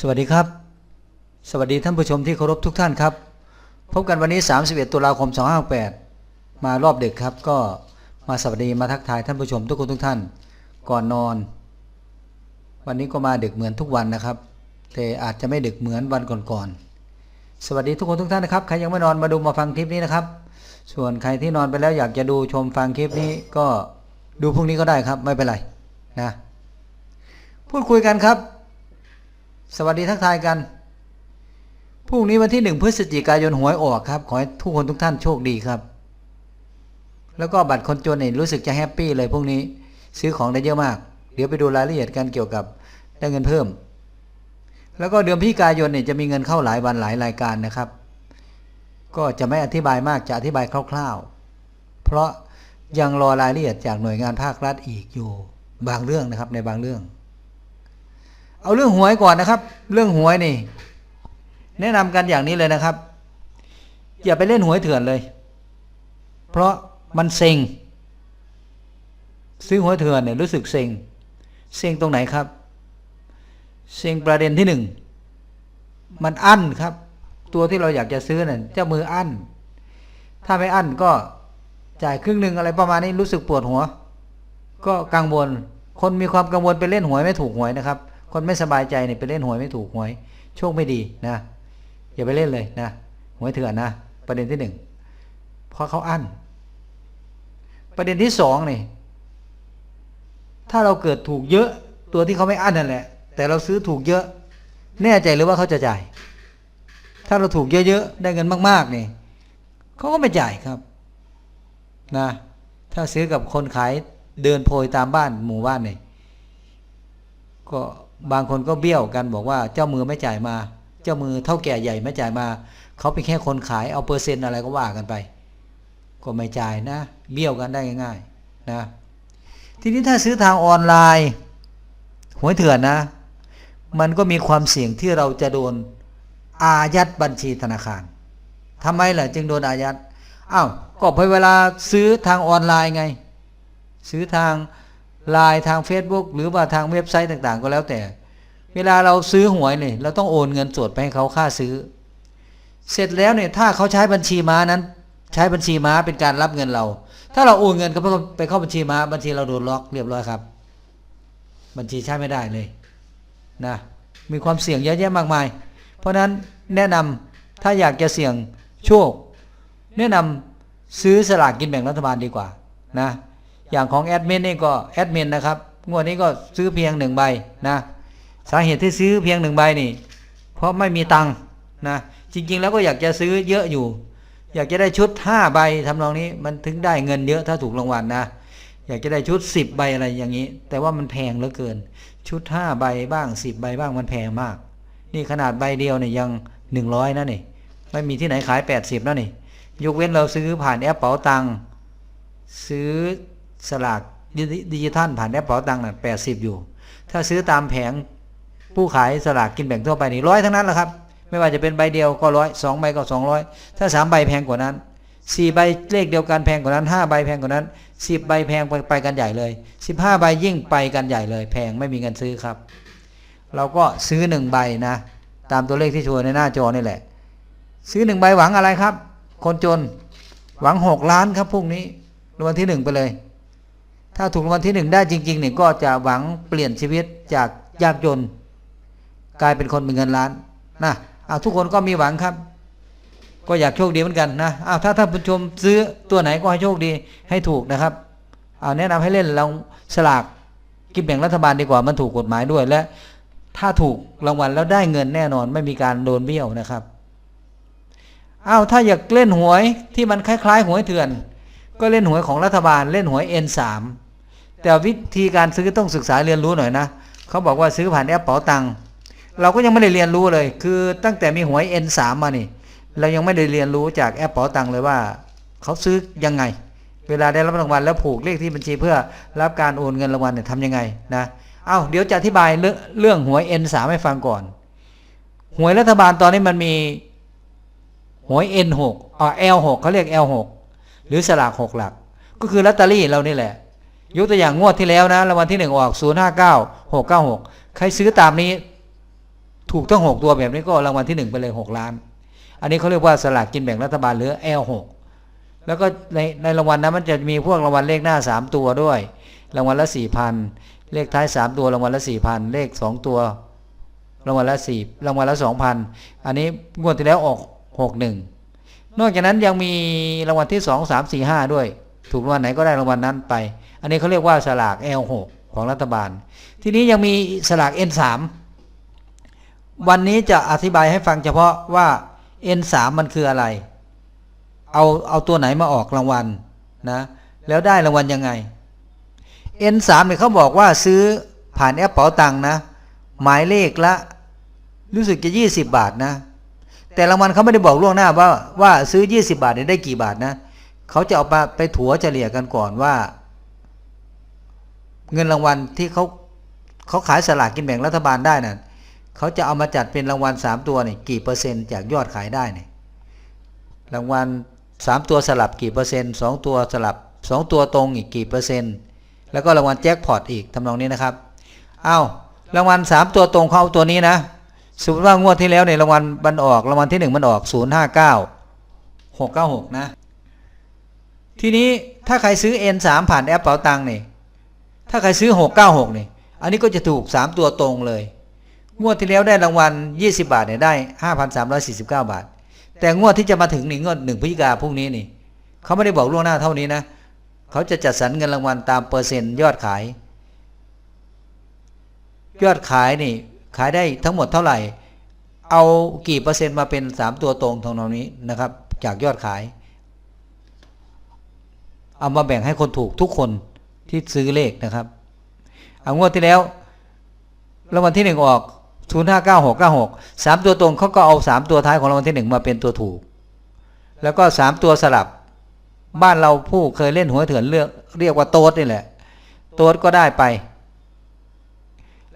สวัสดีครับ สวัสดีท่านผู้ชมที่เคารพทุกท่านครับ พบกันวันนี้ 31 ตุลาคม 2568มารอบดึกครับ ก็มาสวัสดีมาทักทายท่านผู้ชมทุกคนทุกท่าน ก่อนนอน วันนี้ก็มาดึกเหมือนทุกวันนะครับ แต่อาจจะไม่ดึกเหมือนวันก่อนๆ สวัสดีทุกคนทุกท่านนะครับ ใครยังไม่นอนมาดูมาฟังคลิปนี้นะครับ ส่วนใครที่นอนไปแล้วอยากจะดูชมฟังคลิปนี้ก็ดูพรุ่งนี้ก็ได้ครับ ไม่เป็นไรนะ พูดคุยกันครับ สวัสดีทักทายกันพรุ่งนี้วันที่หนึ่งพฤศจิกายนหวยออกครับ ขอให้ทุกคนทุกท่านโชคดีครับ แล้วก็บัตรคนจนเนี่ยรู้สึกจะแฮปปี้เลยพรุ่งนี้ซื้อของได้เยอะมาก เดี๋ยวไปดูรายละเอียดกันเกี่ยวกับได้เงินเพิ่ม แล้วก็เดือนพฤศจิกายนเนี่ยจะมีเงินเข้าหลายวันหลายรายการนะครับ ก็จะไม่อธิบายมากจะอธิบายคร่าวๆ เพราะยังรอรายละเอียดจากหน่วยงานภาครัฐอีกอยู่บางเรื่องนะครับในบางเรื่อง เอาเรื่องหวยก่อนนะครับ เรื่องหวยนี่ แนะนำกันอย่างนี้เลยนะครับ อย่าไปเล่นหวยเถื่อนเลย เพราะมันเซ็งซื้อหวยเถื่อนเนี่ยรู้สึกเซ็งเซ็งตรงไหนครับ เซ็งประเด็นที่หนึ่งมันอั้นครับ ตัวที่เราอยากจะซื้อเนี่ยเจ้ามืออั้น ถ้าไม่อั้นก็จ่ายครึ่งหนึ่งอะไรประมาณนี้รู้สึกปวดหัว ก็กังวล คนมีความกังวลไปเล่นหวยไม่ถูกหวยนะครับ คนไม่สบายใจเนี่ยไปเล่นหวยไม่ถูกหวย โชคไม่ดีนะ อย่าไปเล่นเลยนะหวยเถื่อนนะ ประเด็นที่หนึ่งเพราะเขาอั้นประเด็นที่สองนี่ถ้าเราเกิดถูกเยอะตัวที่เขาไม่อั้นนั่นแหละ แต่เราซื้อถูกเยอะ แน่ใจหรือว่าเขาจะจ่าย ถ้าเราถูกเยอะๆได้เงินมากๆนี่เขาก็ไม่จ่ายครับนะถ้าซื้อกับคนขายเดินโพยตามบ้านหมู่บ้านนี่ก็ บางคนก็เบี้ยวกันบอกว่าเจ้ามือไม่จ่ายมา เจ้ามือเท่าแก่ใหญ่ไม่จ่ายมา เขาเป็นแค่คนขายเอาเปอร์เซ็นต์อะไรก็ว่ากันไป ก็ไม่จ่ายนะ เบี้ยวกันได้ง่ายๆนะทีนี้ถ้าซื้อทางออนไลน์หวยเถื่อนนะ มันก็มีความเสี่ยงที่เราจะโดนอายัดบัญชีธนาคารทำไมล่ะจึงโดนอายัดอ้าวก็เพราะเวลาซื้อทางออนไลน์ไง ซื้อทาง ไลน์ทาง Facebook หรือว่าทางเว็บไซต์ต่างๆ ก็แล้วแต่ เวลาเราซื้อหวยเนี่ยเราต้องโอนเงินสดไปให้เขาค่าซื้อ เสร็จแล้วเนี่ยถ้าเขาใช้บัญชีม้านั้น ใช้บัญชีม้าเป็นการรับเงินเรา ถ้าเราโอนเงินเขาไปเข้าบัญชีม้าบัญชีเราโดนล็อกเรียบร้อยครับ บัญชีใช้ไม่ได้เลยนะมีความเสี่ยงเยอะแยะมากมาย เพราะฉะนั้นแนะนำถ้าอยากจะเสี่ยงโชค แนะนำซื้อสลากกินแบ่งรัฐบาลดีกว่านะ อย่างของแอดมินนี่ก็แอดมินนะครับงวดนี้ก็ซื้อเพียงหนึ่งใบนะสาเหตุที่ซื้อเพียงหนึ่งใบนี่ เพราะไม่มีตังค์นะจริง ๆ แล้วก็อยากจะซื้อเยอะอยู่ อยากจะได้ชุดห้าใบทำนองนี้มันถึงได้เงินเยอะถ้าถูกรางวัลนะอยากจะได้ชุดสิบใบอะไรอย่างนี้ แต่ว่ามันแพงเหลือเกิน ชุดห้าใบบ้างสิบใบบ้างมันแพงมาก นี่ขนาดใบเดียวเนี่ยยังหนึ่งร้อยนะนี่ไม่มีที่ไหนขายแปดสิบนะนี่ยกเว้นเราซื้อผ่านแอปเป๋าตังค์ซื้อ สลากดิจิทัลผ่านแอปเป๋าตังค์น่ะแปดสิบอยู่ ถ้าซื้อตามแผงผู้ขายสลากกินแบ่งทั่วไปนี่ร้อยทั้งนั้นแหละครับ ไม่ว่าจะเป็นใบเดียวก็ร้อยสองใบก็สองร้อยถ้าสามใบแพงกว่านั้นสี่ใบเลขเดียวกันแพงกว่านั้นห้าใบแพงกว่านั้นสิบใบแพงไปไปกันใหญ่เลยสิบห้าใบยิ่งไปกันใหญ่เลย แพงไม่มีเงินซื้อครับ เราก็ซื้อหนึ่งใบนะ ตามตัวเลขที่โชว์ในหน้าจอนี่แหละ ซื้อหนึ่งใบหวังอะไรครับ คนจนหวังหกล้านครับพรุ่งนี้รางวัลที่หนึ่งไปเลย ถ้าถูกรางวัลที่หนึ่งได้จริงๆเนี่ยก็จะหวังเปลี่ยนชีวิตจากยากจน กลายเป็นคนมีเงินล้านนะเอาทุกคนก็มีหวังครับ ก็อยากโชคดีเหมือนกันนะเอาถ้าท่านผู้ชมซื้อตัวไหนก็ให้โชคดีให้ถูกนะครับเอาแนะนำให้เล่นลองสลากกินแบ่งรัฐบาลดีกว่ามันถูกกฎหมายด้วยและ ถ้าถูกรางวัลแล้วได้เงินแน่นอนไม่มีการโดนเบี้ยวนะครับอ้าวถ้าอยากเล่นหวยที่มันคล้ายๆหวยเถื่อน ก็เล่นหวยของรัฐบาลเล่นหวย N3 แต่วิธีการซื้อต้องศึกษาเรียนรู้หน่อยนะเขาบอกว่าซื้อผ่านแอปเป๋าตังค์เราก็ยังไม่ได้เรียนรู้เลย คือตั้งแต่มีหวย N3 มานี่ เรายังไม่ได้เรียนรู้จากแอปเป๋าตังค์เลยว่าเขาซื้อยังไง เวลาได้รับรางวัลแล้วผูกเลขที่บัญชีเพื่อรับการโอนเงินรางวัลเนี่ยทำยังไงนะเอา้าเดี๋ยวจะอธิบายเรื่องเรื่องหวย N3 ให้ฟังก่อนหวยรัฐบาลตอนนี้มันมีหวย N6 อ่า L6 เขาเรียก L6 หรือสลากหกหลัก ก็คือลอตเตอรี่เรานี่แหละ ยกตัวอย่างงวดที่แล้วนะรางวัลที่หนึ่งออก0 5 9 6 9 6ใครซื้อตามนี้ถถูกทั้งหกตัวแบบนี้ก็รางวัลที่หนึ่งไปเลยหกล้าน อันนี้เขาเรียกว่าสลากกินแบ่งรัฐบาลหรือ L6 แล้วก็ในในรางวัลนั้นมันจะมีพวกรางวัลเลขหน้าสามตัวด้วย รางวัลละสี่พันเลขท้ายสามตัวรางวัลละสี่พันเลขสองตัว รางวัลละสี่รางวัลละสองพันอันนี้งวดที่แล้วออกหกหนึ่งนอกจากนั้นยังมีรางวัลที่สองสามสี่ห้าด้วย ถูกรางวัลไหนก็ได้รางวัลนั้นไป อันนี้เขาเรียกว่าสลาก L6 ของรัฐบาล ทีนี้ยังมีสลาก N3 วันนี้จะอธิบายให้ฟังเฉพาะว่า N3 มันคืออะไร เอาเอาตัวไหนมาออกรางวัลนะ แล้วได้รางวัลยังไง N3 เนี่ยเขาบอกว่าซื้อผ่านแอปเป๋าตังนะ หมายเลขละ รู้สึกจะ 20 บาทนะ แต่รางวัลเขาไม่ได้บอกล่วงหน้าว่าว่าซื้อ 20 บาทเนี่ยได้กี่บาทนะ เขาจะเอาไปไปถัวเฉลี่ยกันก่อนว่า เงินรางวัลที่เขาเขาขายสลากกินแบ่งรัฐบาลได้น่ะเขาจะเอามาจัดเป็นรางวัลสามตัวนี่กี่เปอร์เซ็นต์จากยอดขายได้เนี่ยรางวัลสามตัวสลับกี่เปอร์เซ็นต์สองตัวสลับสองตัวตรงอีกกี่เปอร์เซ็นต์แล้วก็รางวัลแจ็คพอตอีกทำนองนี้นะครับเอา้ารางวัลสามตัวตรงเขาเอาตัวนี้นะสมมติว่างวดที่แล้วเนี่ยรางวัลมันออกรางวัลที่หนึ่งมันออกศูนย์ห้าเก้าหกเก้าหกนะทีนี้ถ้าใครซื้อ N3 ผ่านแอปเป๋าตังค์นี่ ถ้าใครซื้อ 696นี่อันนี้ก็จะถูก 3 ตัวตรงเลย งวดที่แล้วได้รางวัล 20 บาทเนี่ยได้ 5,349 บาท แต่งวดที่จะมาถึงนี่งวด1พฤศจิกาพรุ่งนี้นี่เขาไม่ได้บอกล่วงหน้าเท่านี้นะ เขาจะจัดสรรเงินรางวัลตามเปอร์เซ็นต์ยอดขาย ยอดขายนี่ขายได้ทั้งหมดเท่าไหร่ เอากี่เปอร์เซ็นต์มาเป็น 3 ตัวตรงทางนองนี้นะครับ จากยอดขาย เอามาแบ่งให้คนถูกทุกคน ที่ซื้อเลขนะครับเอางวดที่แล้วรางวัลที่หนึ่งออกศูนย์ห้าเก้าหกเก้าหกสามตัวตรงเขาก็เอาสามตัวท้ายของรางวัลที่หนึ่งมาเป็นตัวถูก แล้วก็สามตัวสลับ บ้านเราผู้เคยเล่นหัวยเถื่อนเลือกเรียกว่าโต๊ดนี่แหละ โต๊ดก็ได้ไป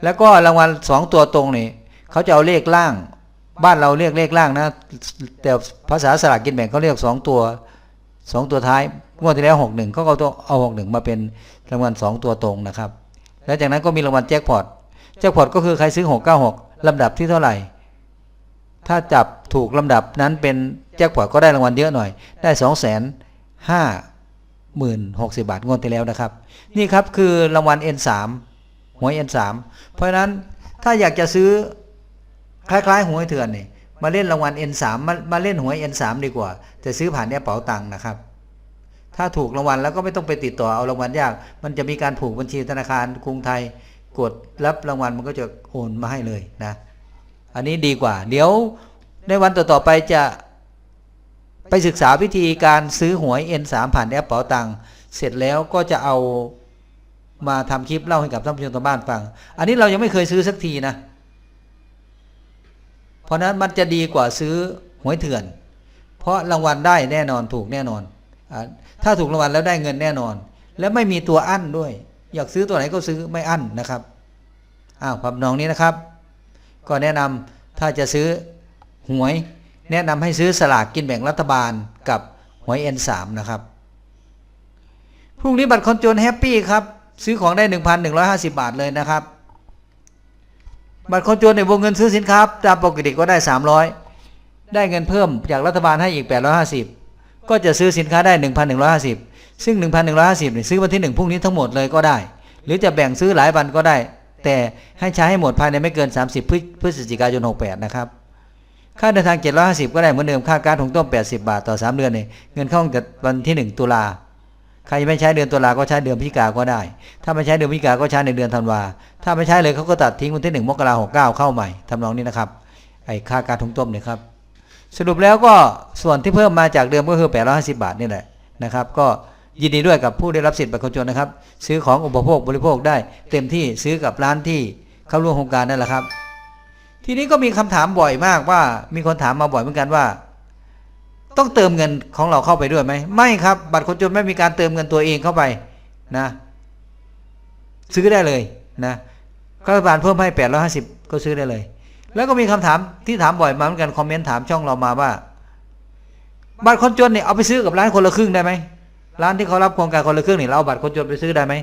แล้วก็รางวัลสองตัวตรงนี่เขาจะเอาเลขล่าง บ้านเราเรียกเลขล่างนะ แต่ภาษาสลากกินแบ่งเขาเรียกสองตัวสองตัวท้ายงวดที่แล้วหกหนึ่งเขาก็ต้องเอาหกหนึ่งมาเป็น รางวัลสองตัวตรงนะครับ แล้วจากนั้นก็มีรางวัลแจ็คพอตแจ็คพอตก็คือใครซื้อหกเก้าหกลำดับที่เท่าไหร่ ถ้าจับถูกลำดับนั้นเป็นแจ็คพอตก็ได้รางวัลเยอะหน่อย ได้สองแสนห้าหมื่นหกสิบาทงวดที่แล้วนะครับ นี่ครับคือรางวัล N3 หวย N3 เพราะฉะนั้นถ้าอยากจะซื้อคล้ายๆหวยเถื่อนนี่มาเล่นรางวัล N3 มามาเล่นหวย N3 ดีกว่าแต่ซื้อผ่านแอปเป๋าตังค์นะครับ ถ้าถูกรางวัลแล้วก็ไม่ต้องไปติดต่อเอารางวัลยาก มันจะมีการผูกบัญชีธนาคารกรุงไทย กดรับรางวัลมันก็จะโอนมาให้เลยนะ อันนี้ดีกว่า เดี๋ยวในวันต่อๆไปจะไปศึกษาวิธีการซื้อหวย N3 ผ่านแอปเป๋าตังค์เสร็จแล้วก็จะเอามาทำคลิปเล่าให้กับท่านผู้ชมทางบ้านฟัง อันนี้เรายังไม่เคยซื้อสักทีนะ เพราะนั้นมันจะดีกว่าซื้อหวยเถื่อน เพราะรางวัลได้แน่นอนถูกแน่นอน ถ้าถูกรางวัลแล้วได้เงินแน่นอน และไม่มีตัวอั้นด้วย อยากซื้อตัวไหนก็ซื้อไม่อั้นนะครับอ้าวพับนองนี้นะครับ ก็แนะนำถ้าจะซื้อหวย แนะนำให้ซื้อสลากกินแบ่งรัฐบาลกับหวย N3 นะครับพรุ่งนี้บัตรคนจนแฮปปี้ครับ ซื้อของได้ 1,150 บาทเลยนะครับ บัตรคนจนในวงเงินซื้อสินค้าตามปกติก็ได้ 300 ได้เงินเพิ่มจากรัฐบาลให้อีก 850 ก็จะซื้อสินค้าได้ 1,150 ซึ่ง 1,150เนี่ยซื้อวันที่ 1พรุ่งนี้ทั้งหมดเลยก็ได้ หรือจะแบ่งซื้อหลายวันก็ได้ แต่ให้ใช้ให้หมดภายในไม่เกิน 30 พฤพฤศจิกายน 68 นะครับ ค่าเดินทาง 750 ก็ได้เหมือนเดิมค่าการถุงต้ม 80 บาทต่อ 3 เดือนเนี่ยเงินเข้าจากวันที่ 1 ตุลาใครไม่ใช้เดือนตุลาก็ใช้เดือนพฤศจิกาก็ได้ ถ้าไม่ใช้เดือนพฤศจิกาก็ใช้ในเดือนธันวา ถ้าไม่ใช้เลยเขาก็ตัดทิ้งวันที่ 1 มกราคม69เข้าใหม่ทำนองนี้นะครับไอ้ค่าการถุงต้มเนี่ยครับ สรุปแล้วก็ส่วนที่เพิ่มมาจากเดิมก็คือ 850 บาทนี่แหละนะครับ ก็ยินดีด้วยกับผู้ได้รับสิทธิ์บัตรคนจนนะครับ ซื้อของอุปโภคบริโภคได้ เต็มที่ซื้อกับร้านที่เข้าร่วมโครงการนั่นแหละครับ ทีนี้ก็มีคำถามบ่อยมากว่ามีคนถามมาบ่อยเหมือนกันว่า ต้องเติมเงินของเราเข้าไปด้วยไหมไม่ครับ บัตรคนจนไม่มีการเติมเงินตัวเองเข้าไปนะ ซื้อได้เลยนะรัฐบาลเพิ่มให้850ก็ซื้อได้เลย แล้วก็มีคำถามที่ถามบ่อยมาเหมือนกันคอมเมนต์ถามช่องเรามาว่าบัตรคนจนเนี่ยเอาไปซื้อกับร้านคนละครึ่งได้ไหมร้านที่เขารับโครงการคนละครึ่งเนี่ยเราเอาบัตรคนจนไปซื้อได้ไหม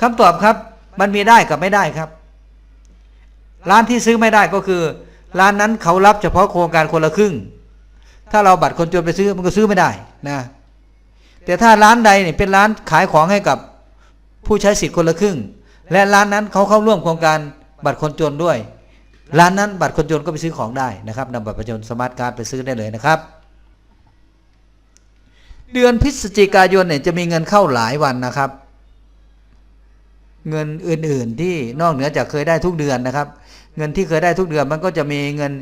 คำตอบครับ มันมีได้กับไม่ได้ครับ ร้านที่ซื้อไม่ได้ก็คือ ร้านนั้นเขารับเฉพาะโครงการคนละครึ่ง ถ้าเราบัตรคนจนไปซื้อมันก็ซื้อไม่ได้นะแต่ถ้าร้านใดเนี่ยเป็นร้านขายของให้กับผู้ใช้สิทธิ์คนละครึ่ง และร้านนั้นเขาเข้าร่วมโครงการบัตรคนจนด้วย ร้านนั้นบัตรคนจนก็ไปซื้อของได้นะครับนำบัตรประชาชนสมาร์ทการ์ดไปซื้อได้เลยนะครับ เดือนพฤศจิกายนเนี่ยจะมีเงินเข้าหลายวันนะครับ เงินอื่นๆที่นอกเหนือจากเคยได้ทุกเดือนนะครับ เงินที่เคยได้ทุกเดือนมันก็จะมีเงิน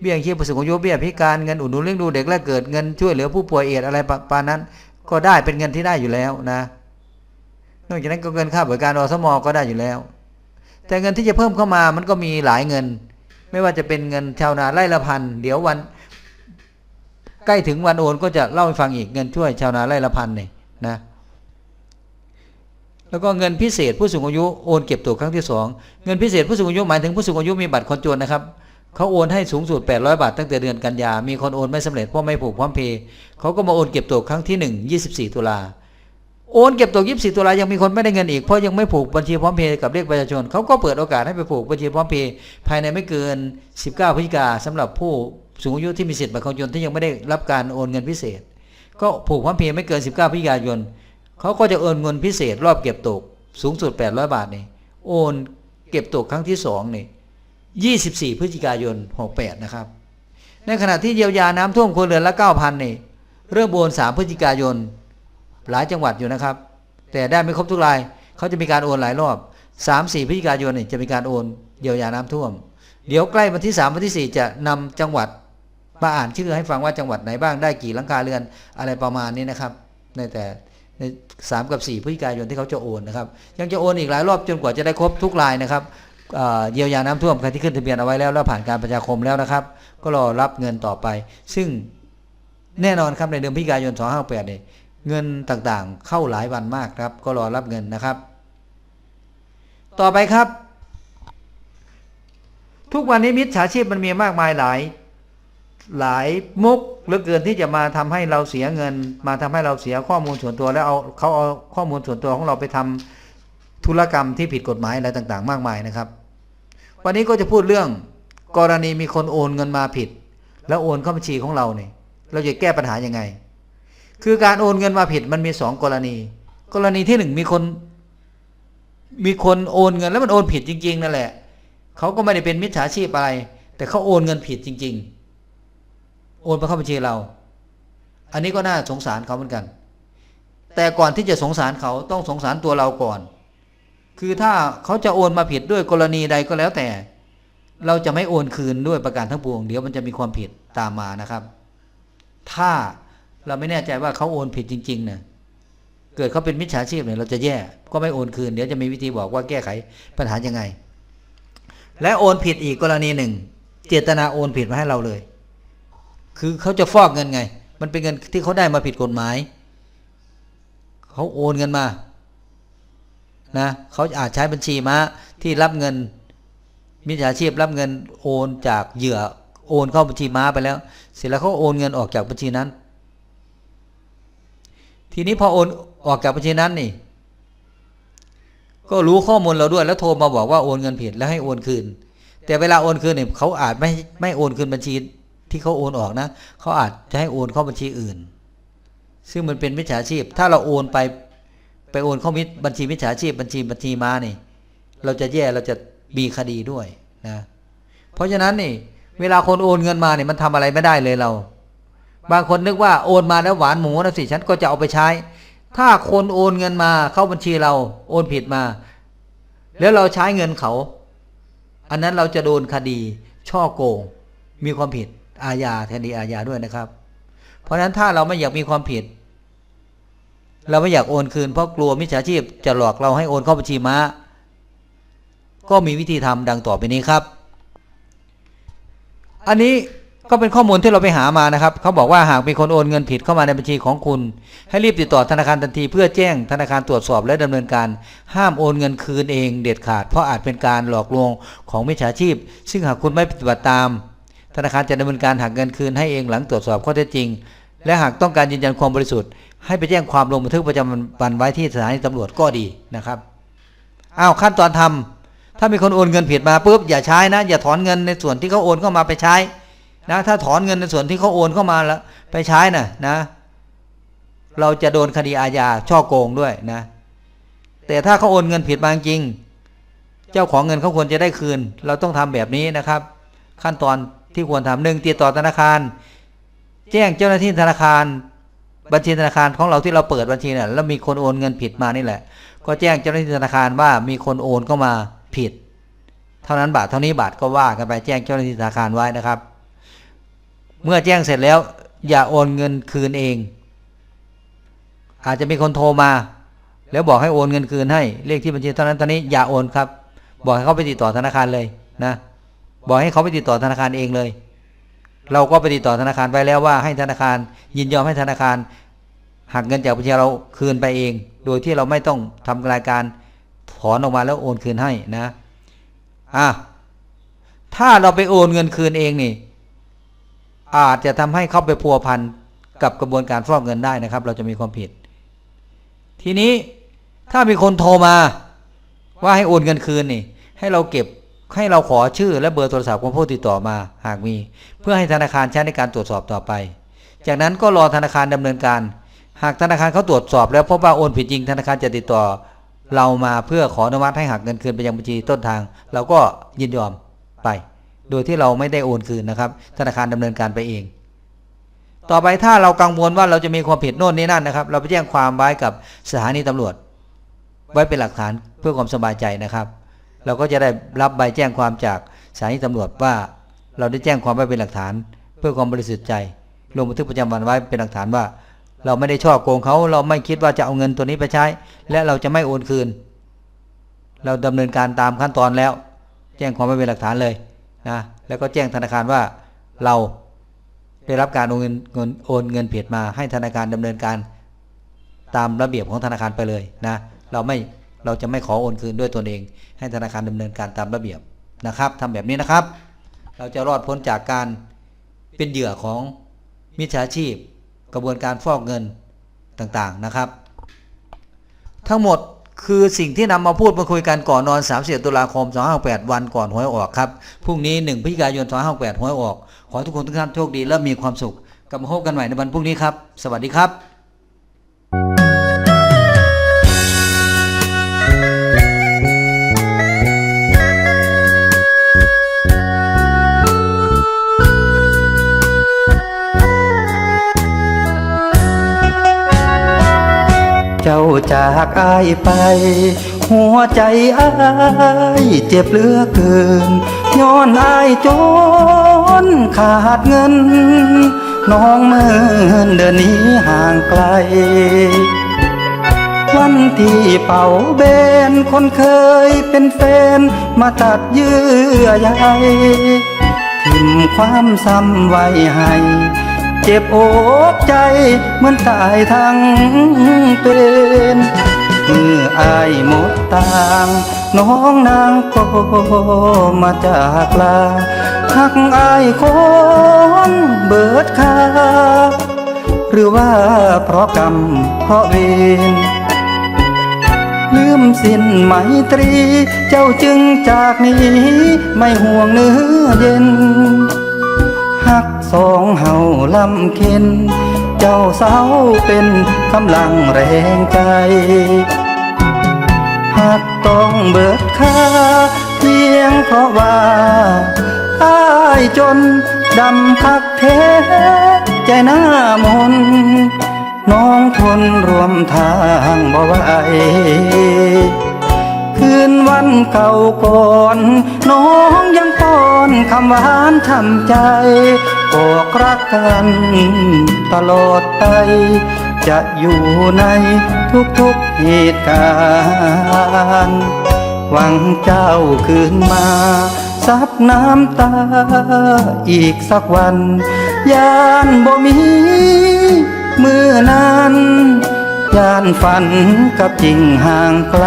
เบี้ยยังชีพผู้สูงอายุเบี้ยพิการเงินอุดหนุนเลี้ยงดูเด็กและเกิดเงินช่วยเหลือผู้ป่วยเอดอะไรประมาณนั้น ก็ได้เป็นเงินที่ได้อยู่แล้วนะนอกจากนั้นก็เงินค่าบริการอสมก็ได้อยู่แล้ว แต่เงินที่จะเพิ่มเข้ามามันก็มีหลายเงิน ไม่ว่าจะเป็นเงินชาวนาไร่ละพันเดี๋ยววัน ใกล้ถึงวันโอนก็จะเล่าให้ฟังอีกเงินช่วยชาวนาไร่ละพันนี่นะ แล้วก็เงินพิเศษผู้สูงอายุโอนเก็บตัวครั้งที่สองเงินพิเศษผู้สูงอายุหมายถึงผู้สูงอายุมีบัตรคนจนนะครับเขาโอนให้สูงสุด 800 บาทตั้งแต่เดือนกันยา มีคนโอนไม่สำเร็จเพราะไม่ผูกพร้อมเพย์เขาก็มาโอนเก็บตัวครั้งที่ 1 24 ตุลา โอนเก็บตัว24ตุลายังมีคนไม่ได้เงินอีกเพราะยังไม่ผูกบัญชีพร้อมเพย์กับเลขประชาชนเขาก็เปิดโอกาสให้ไปผูกบัญชีพร้อมเพย์ภายในไม่เกิน 19พฤศจิกาสำหรับผู้สูงอายุที่มีสิทธิ์บัตรคนจนที่ยังไม่ได้รับการโอนเงินพิเศษ ก็ผูกพร้อมเพย์ไม่เกิน 19พฤศจิกายนเขาก็จะโอนเงินพิเศษ รอบเก็บตกสูงสุด 800 บาทนี่โอนเก็บตกครั้งที่2นี่24พฤศจิกายน68นะครับในขณะที่เยียวยาน้ำท่วมครัวเรือนละ9,000นี่เริ่มโอน3พฤศจิกายน หลายจังหวัดอยู่นะครับ แต่ได้ไม่ครบทุกรายเขาจะมีการโอนหลายรอบ 3 4พฤศจิกายนนี่จะมีการโอนเยียวยาน้ำท่วม เดี๋ยวใกล้วันที่ 3 วันที่ 4 จะนำจังหวัดมาอ่านชื่อให้ฟังว่าจังหวัดไหนบ้างได้กี่หลังคาเรือนอะไรประมาณนี้นะครับ ในแต่ในสามกับสี่พฤศจิกายนที่เขาจะโอนนะครับ ยังจะโอนอีกหลายรอบจนกว่าจะได้ครบทุกรายนะครับเอ่อเยียวยาน้ำท่วมใครที่ขึ้นทะเบียนเอาไว้แล้วแล้วผ่านการประชาคมแล้วนะครับ ก็รอรับเงินต่อไป ซึ่งแน่นอนครับในเดือนพฤศจิกายน 258เนี่ย เงินต่างๆ เข้าหลายวันมากครับ ก็รอรับเงินนะครับ ต่อไปครับ ทุกวันนี้มิจฉาชีพมันมีมากมายหลาย หลายมุกเหลือเกินที่จะมาทำให้เราเสียเงิน มาทำให้เราเสียข้อมูลส่วนตัวแล้วเอาเขาเอาข้อมูลส่วนตัวของเราไปทำธุรกรรมที่ผิดกฎหมายอะไรต่างๆ มากมายนะครับ วันนี้ก็จะพูดเรื่องกรณีมีคนโอนเงินมาผิด แล้วโอนเข้าบัญชีของเราเนี่ยเราจะแก้ปัญหายังไง คือการโอนเงินมาผิดมันมีสองกรณี กรณีที่หนึ่งมีคน มีคนโอนเงินแล้วมันโอนผิดจริง ๆ นั่นแหละเขาก็ไม่ได้เป็นมิจฉาชีพอะไร แต่เขาโอนเงินผิดจริง ๆ โอนไปเข้าบัญชีเรา อันนี้ก็น่าสงสารเขาเหมือนกัน แต่ก่อนที่จะสงสารเขาต้องสงสารตัวเราก่อน คือถ้าเขาจะโอนมาผิดด้วยกรณีใดก็แล้วแต่ เราจะไม่โอนคืนด้วยประการทั้งปวงเดี๋ยวมันจะมีความผิดตามมานะครับ ถ้า เราไม่แน่ใจว่าเขาโอนผิดจริงๆเนี่ยเกิดเขาเป็นมิจฉาชีพเนี่ยเราจะแย่ก็ไม่โอนคืน เดี๋ยวจะมีวิธีบอกว่าแก้ไขปัญหายังไง และโอนผิดอีกกรณีหนึ่ง เจตนาโอนผิดมาให้เราเลย คือเขาจะฟอกเงินไง มันเป็นเงินที่เขาได้มาผิดกฎหมายเขาโอนเงินมานะเขาอาจใช้บัญชีม้าที่รับเงินมิจฉาชีพรับเงินโอนจากเหยื่อโอนเข้าบัญชีม้าไปแล้ว เสร็จแล้วเขาโอนเงินออกจากบัญชีนั้น ทีนี้พอโอนออกจากบัญชีนั้นนี่ ก็รู้ข้อมูลเราด้วยแล้วโทรมาบอกว่าโอนเงินผิดแล้วให้โอนคืน แต่เวลาโอนคืนเนี่ยเขาอาจไม่ไม่โอนคืนบัญชีที่เขาโอนออกนะเขาอาจจะให้โอนเข้าบัญชีอื่น ซึ่งมันเป็นมิจฉาชีพ ถ้าเราโอนไปไปโอนเข้ามิบัญชีมิจฉาชีพบัญชีบัญชีมานี่ เราจะแย่เราจะมีคดีด้วยนะ เพราะฉะนั้นนี่ เวลาคนโอนเงินมาเนี่ยมันทำอะไรไม่ได้เลยเรา บางคนนึกว่าโอนมาแล้วหวานหมูนะสิฉันก็จะเอาไปใช้ ถ้าคนโอนเงินมาเข้าบัญชีเราโอนผิดมา แล้วเราใช้เงินเขา อันนั้นเราจะโดนคดีช่อโกง มีความผิดอาญาแทนดีอาญาด้วยนะครับ เพราะฉะนั้นถ้าเราไม่อยากมีความผิด เราไม่อยากโอนคืนเพราะกลัวมิจฉาชีพจะหลอกเราให้โอนเข้าบัญชีม้า ก็มีวิธีทำดังต่อไปนี้ครับ อันนี้ ก็เป็นข้อมูลที่เราไปหามานะครับ เขาบอกว่าหากมีคนโอนเงินผิดเข้ามาในบัญชีของคุณ ให้รีบติดต่อธนาคารทันที เพื่อแจ้งธนาคารตรวจสอบและดำเนินการ ห้ามโอนเงินคืนเองเด็ดขาด เพราะอาจเป็นการหลอกลวงของมิจฉาชีพ ซึ่งหากคุณไม่ปฏิบัติตาม ธนาคารจะดำเนินการหักเงินคืนให้เองหลังตรวจสอบข้อเท็จจริง และหากต้องการยืนยันความบริสุทธิ์ ให้ไปแจ้งความลงบันทึกประจำวันไว้ที่สถานีตำรวจก็ดีนะครับอ้าวขั้นตอนทำถ้ามีคนโอนเงินผิดมาปุ๊บอย่าใช้นะ อย่าถอนเงินในส่วนที่เขาโอนเข้ามาไปใช้ นะถ้าถอนเงินในส่วนที่เขาโอนเข้ามาแล้ว ไปใช้นะนะ เราจะโดนคดีอาญาช่อโกงด้วยนะ แต่ถ้าเขาโอนเงินผิดมาจริง เจ้าของเงินเขาควรจะได้คืน เราต้องทำแบบนี้นะครับ ขั้นตอนที่ควรทำหนึ่งติดต่อธนาคาร แจ้งเจ้าหน้าที่ธนาคารบัญชีธนาคารของเราที่เราเปิดบัญชีเนี่ยแล้วมีคนโอนเงินผิดมานี่แหละ ก็แจ้งเจ้าหน้าที่ธนาคารว่ามีคนโอนเข้ามาผิด เท่านั้นบาทเท่านี้บาทก็ว่ากันไปแจ้งเจ้าหน้าที่ธนาคารไว้นะครับ เมื่อแจ้งเสร็จแล้ว อย่าโอนเงินคืนเอง อาจจะมีคนโทรมา แล้วบอกให้โอนเงินคืนให้เลขที่บัญชีเท่านั้นเท่านี้อย่าโอนครับ บอกให้เขาไปติดต่อธนาคารเลยนะบอกให้เขาไปติดต่อธนาคารเองเลย เราก็ไปติดต่อธนาคารไว้แล้วว่าให้ธนาคาร ยินยอมให้ธนาคารหักเงินจากบัญชีเราคืนไปเอง โดยที่เราไม่ต้องทำรายการถอนออกมาแล้วโอนคืนให้นะ อะ ถ้าเราไปโอนเงินคืนเองนี่ อาจจะทำให้เข้าไปพัวพันกับกระบวนการฟอกเงินได้นะครับ เราจะมีความผิด ทีนี้ถ้ามีคนโทรมา ว่าให้โอนเงินคืนนี่ ให้เราเก็บให้เราขอชื่อและเบอร์โทรศัพท์ของผู้ติดต่อมาหากมี เพื่อให้ธนาคารใช้ในการตรวจสอบต่อไป จากนั้นก็รอธนาคารดำเนินการ หากธนาคารเขาตรวจสอบ แล้วพบว่าโอนผิดจริงธนาคารจะติดต่อ เรามาเพื่อขออนุมัติให้หักเงินคืนไปยังบัญชีต้นทาง เราก็ยินยอมไป โดยที่เราไม่ได้โอนคืนนะครับ ธนาคารดำเนินการไปเอง ต่อไปถ้าเรากังวลว่าเราจะมีความผิดโน่นนี่นั่นนะครับ เราไปแจ้งความไว้กับสถานีตำรวจ ไว้เป็นหลักฐานเพื่อความสบายใจนะครับ เราก็จะได้รับใบแจ้งความจากสถานีตำรวจว่า เราได้แจ้งความไว้เป็นหลักฐาน เพื่อความบริสุทธิ์ใจลงบันทึกประจำวันไว้เป็นหลักฐานว่า เราไม่ได้ช่อโกงเขาเราไม่คิดว่าจะเอาเงินตัวนี้ไปใช้ และเราจะไม่โอนคืน เราดำเนินการตามขั้นตอนแล้ว แจ้งความไว้เป็นหลักฐานเลย นะแล้วก็แจ้งธนาคารว่าเราได้รับการโอนเงินเงินโอนเงินผิดมาให้ธนาคารดำเนินการตามระเบียบของธนาคารไปเลยนะเราไม่เราจะไม่ขอโอนคืนด้วยตนเอง ให้ธนาคารดำเนินการตามระเบียบนะครับทำแบบนี้นะครับ เราจะรอดพ้นจากการเป็นเหยื่อของมิจฉาชีพ กระบวนการฟอกเงินต่างๆนะครับ ทั้งหมด คือสิ่งที่นำมาพูดมาคุยกันก่อนนอน31ตุลาคม 258 วันก่อนหวยออกครับ พรุ่งนี้ 1พฤศจิกายน 258 หวยออก ขอทุกคนทุกท่านโชคดีและมีความสุขกลับมาพบกันใหม่ในวันพรุ่งนี้ครับ สวัสดีครับ จากอายไป หัวใจอายเจ็บเหลือเกิน ย้อนอายจนขาดเงิน น้องเมินเดินหนี้ห่างไกล วันที่เป่าเบนคนเคยเป็นแฟน มาตัดเยื่อใยทิมความซ้ำไว้ให้ เจ็บอกใจเหมือนตายทั้งเป็นเมื่ออายหมดตางน้องนางก็มาจากลาหักอายคนเบิดคาหรือว่าเพราะกรรมเพราะเวรลืมสิ้นไมตรี เจ้าจึงจากนี้ ไม่ห่วงเนื้อเย็นหัก สองเฮาลำเค็นเจ้าสาวเป็นกำลังแรงใจหากต้องเบิดค่าเพียงเพราะว่าอายจนดำคักเทใจหน้ามนน้องทนรวมทางบ่ไหว นวันเก่าก่อน น้องยังป้อนคำหวานทำใจบอกรักกันตลอดไป จะอยู่ในทุกๆเหตุการณ์หวังเจ้าคืนมา ซับน้ำตาอีกสักวัน ยานบ่มีเมื่อนั้นยานฝันกับจริงห่างไกล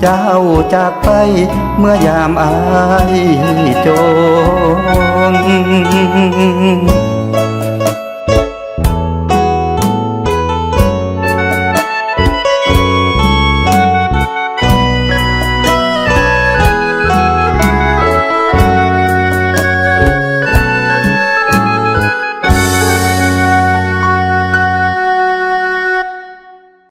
เจ้าจากไปเมื่อยามอายจน